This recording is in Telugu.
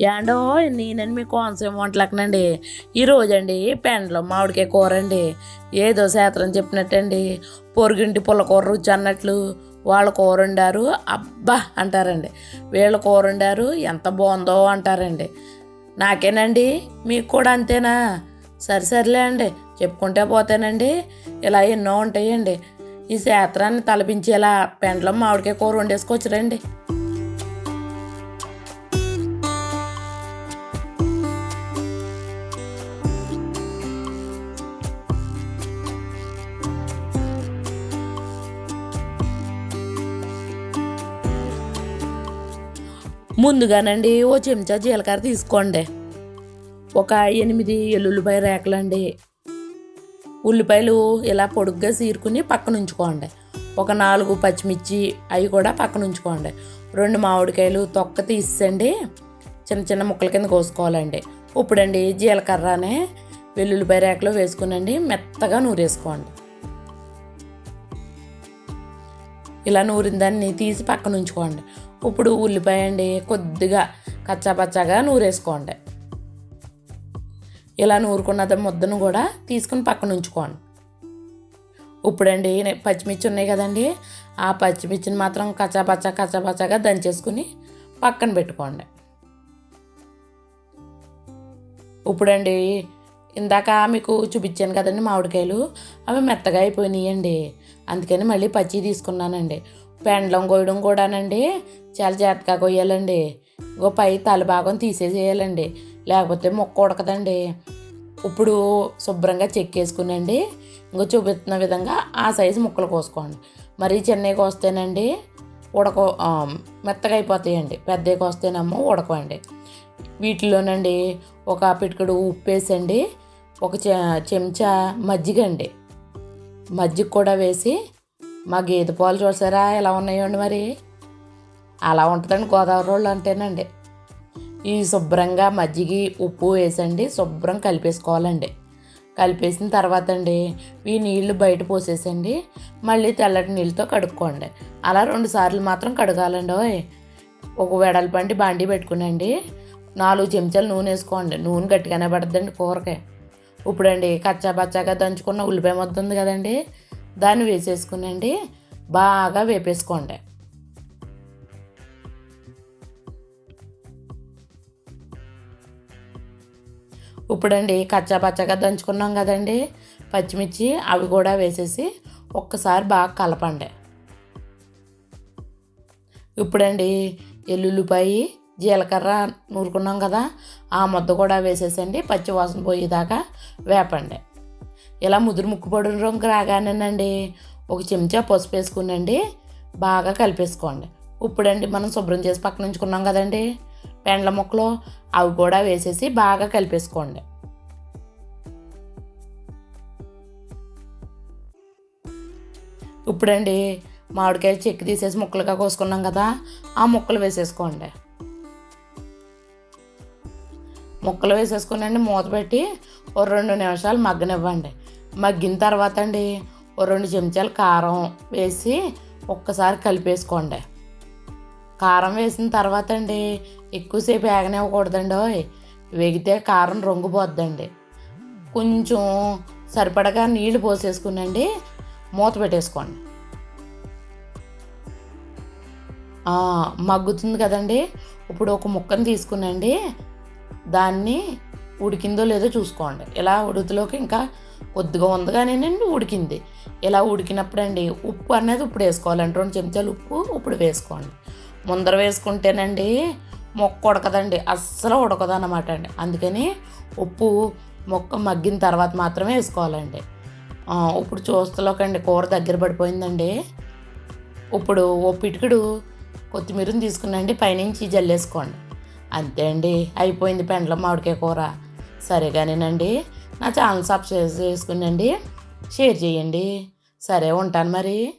ఏండో oh, నేనని మీ కోనసీమ వంటలకనండి ఈరోజు అండి పెండలో మామిడికాయ కూర అండి ఏదో శాస్త్రం చెప్పినట్టండి. పొరుగింటి పుల్లకూర రుచి అన్నట్లు వాళ్ళ కూర వండారు అబ్బా! అంటారండి. వీళ్ళ కూర వండారు ఎంత బాగుందో అంటారండి. నాకేనండి మీకు కూడా అంతేనా? సరే సర్లే అండి. చెప్పుకుంటే పోతేనండి. ఇలా ఎన్నో ఉంటాయండి. ఈ శాస్త్రాన్ని తలపించేలా పెండలో మామిడికాయ కూర వండేసుకోవచ్చు ముందుగానండి ఓ చెంచా జీలకర్ర తీసుకోండి. ఒక ఎనిమిది ఎల్లుల్లిపాయ రేకలండి. ఉల్లిపాయలు ఇలా పొడుగ్గా సీరుకుని పక్కన ఉంచుకోండి ఒక నాలుగు పచ్చిమిర్చి అవి కూడా పక్కన ఉంచుకోండి రెండు మామిడికాయలు తొక్క తీసండి చిన్న చిన్న ముక్కల కింద కోసుకోవాలండి. ఇప్పుడండి జీలకర్రనే వెల్లుల్లిపాయ రేకలో వేసుకునండి మెత్తగా నూరేసుకోండి. ఇలా నూరిన దాన్ని తీసి పక్కన ఉంచుకోండి. ఇప్పుడు ఉల్లిపాయ అండి కొద్దిగా కచ్చాపచ్చాగా నూరేసుకోండి. ఇలా నూరుకున్న ముద్దను కూడా తీసుకుని పక్కన ఉంచుకోండి. ఇప్పుడండి పచ్చిమిర్చి ఉన్నాయి కదండి ఆ పచ్చిమిర్చిని మాత్రం కచ్చాపచ్చ కచ్చాపచ్చగా దంచేసుకుని పక్కన పెట్టుకోండి. ఇప్పుడండి ఇందాక మీకు చూపించాను కదండి మామిడికాయలు అవి మెత్తగా అయిపోయినాయండి. అందుకని మళ్ళీ పచ్చి తీసుకున్నానండి. పెండలం కోయడం కూడానండి చాలా జాగ్రత్తగా కొయ్యాలండి ఇంకో పై తల భాగం తీసేసేయాలండి. లేకపోతే మొక్క ఉడకదండి. ఇప్పుడు శుభ్రంగా చెక్కేసుకునండి ఇంకో చూపిస్తున్న విధంగా ఆ సైజు ముక్కలు కోసుకోండి. మరీ చిన్నవి కోస్తేనండి ఉడక మెత్తగా అయిపోతాయండి. పెద్దవి కోస్తేనేమో ఉడకండి వీటిలోనండి ఒక పిటికడు ఉప్పు వేసండి. ఒక చె- చెంచా మజ్జిగ అండి మజ్జిగ కూడా వేసి మా గేదె పాలు చూసారా ఎలా ఉన్నాయండి మరి? అలా ఉంటుందండి గోదావరి రోళ్ళు అంటేనండి. ఈ శుభ్రంగా మజ్జిగి ఉప్పు వేసండి శుభ్రం కలిపేసుకోవాలండి. కలిపేసిన తర్వాత అండి ఈ నీళ్ళు బయట పోసేసండి మళ్ళీ తెల్లటి నీళ్ళతో కడుక్కోండి. అలా రెండు సార్లు మాత్రం కడగాలండి ఓయ్. ఒక వెడల్పంటి బాండి పెట్టుకునండి నాలుగు చెంచాలు నూనె వేసుకోండి. నూనె గట్టిగానే పడుతుందండి కూరకాయ ఇప్పుడండి కచ్చా పచ్చాగా దంచుకున్న ఉల్లిపాయ ముద్ద ఉంది కదండి. దాన్ని వేసేసుకునండి. బాగా వేపేసుకోండి. ఇప్పుడండి కచ్చా పచ్చగా దంచుకున్నాం కదండి. పచ్చిమిర్చి అవి కూడా వేసేసి ఒక్కసారి బాగా కలపండి. ఇప్పుడండి ఎల్లుల్లిపాయి జీలకర్ర నూరుకున్నాం కదా ఆ ముద్ద కూడా వేసేసండి పచ్చి వాసన పోయేదాకా వేపండి. ఇలా ముదురు ముక్కుపొడి రంగు రాగానేనండి ఒక చెంచా పసుపు వేసుకునండి బాగా కలిపేసుకోండి. ఇప్పుడండి మనం శుభ్రం చేసి పక్కన ఉంచుకున్నాం కదండి పెండ్ల ముక్కలు అవి కూడా వేసేసి బాగా కలిపేసుకోండి. ఇప్పుడండి మామిడికాయలు చెక్కి తీసేసి ముక్కలుగా కోసుకున్నాం కదా ఆ ముక్కలు వేసేసుకోండి. ముక్కలు వేసేసుకునండి మూత పెట్టి ఓ రెండు నిమిషాలు మగ్గనివ్వండి. మగ్గిన తర్వాత అండి ఓ రెండు చెంచాలు కారం వేసి ఒక్కసారి కలిపేసుకోండి. కారం వేసిన తర్వాత అండి ఎక్కువసేపు వేగనివ్వకూడదండి ఓయ్. వేగితే కారం రంగు పోద్దండి కొంచెం సరిపడగా నీళ్ళు పోసేసుకునండి మూత పెట్టేసుకోండి. మగ్గుతుంది కదండి. ఇప్పుడు ఒక ముక్కను తీసుకునండి దాన్ని ఉడికిందో లేదో చూసుకోండి. ఇలా ఉడుతులోకి ఇంకా కొద్దిగా ఉంది కానీనండి ఉడికింది. ఇలా ఉడికినప్పుడండి ఉప్పు అనేది ఇప్పుడు వేసుకోవాలండి. రెండు చెంచాలు ఉప్పు ఇప్పుడు వేసుకోండి. ముందర వేసుకుంటేనండి మొక్క ఉడకదండి. అస్సలు ఉడకదు అన్నమాట అండి. అందుకని ఉప్పు మొక్క మగ్గిన తర్వాత మాత్రమే వేసుకోవాలండి. ఇప్పుడు చూస్తలోకండి కూర దగ్గర పడిపోయిందండి. ఇప్పుడు ఓ పిటికడు కొత్తిమీరని తీసుకునండి పైనుంచి జల్లేసుకోండి. అంతే అండి అయిపోయింది పెండ్ల మామిడికాయ కూర. సరే కానీనండి నా ఛానల్ సబ్స్క్రైబ్ చేసుకునండి షేర్ చేయండి. సరే ఉంటాను మరి.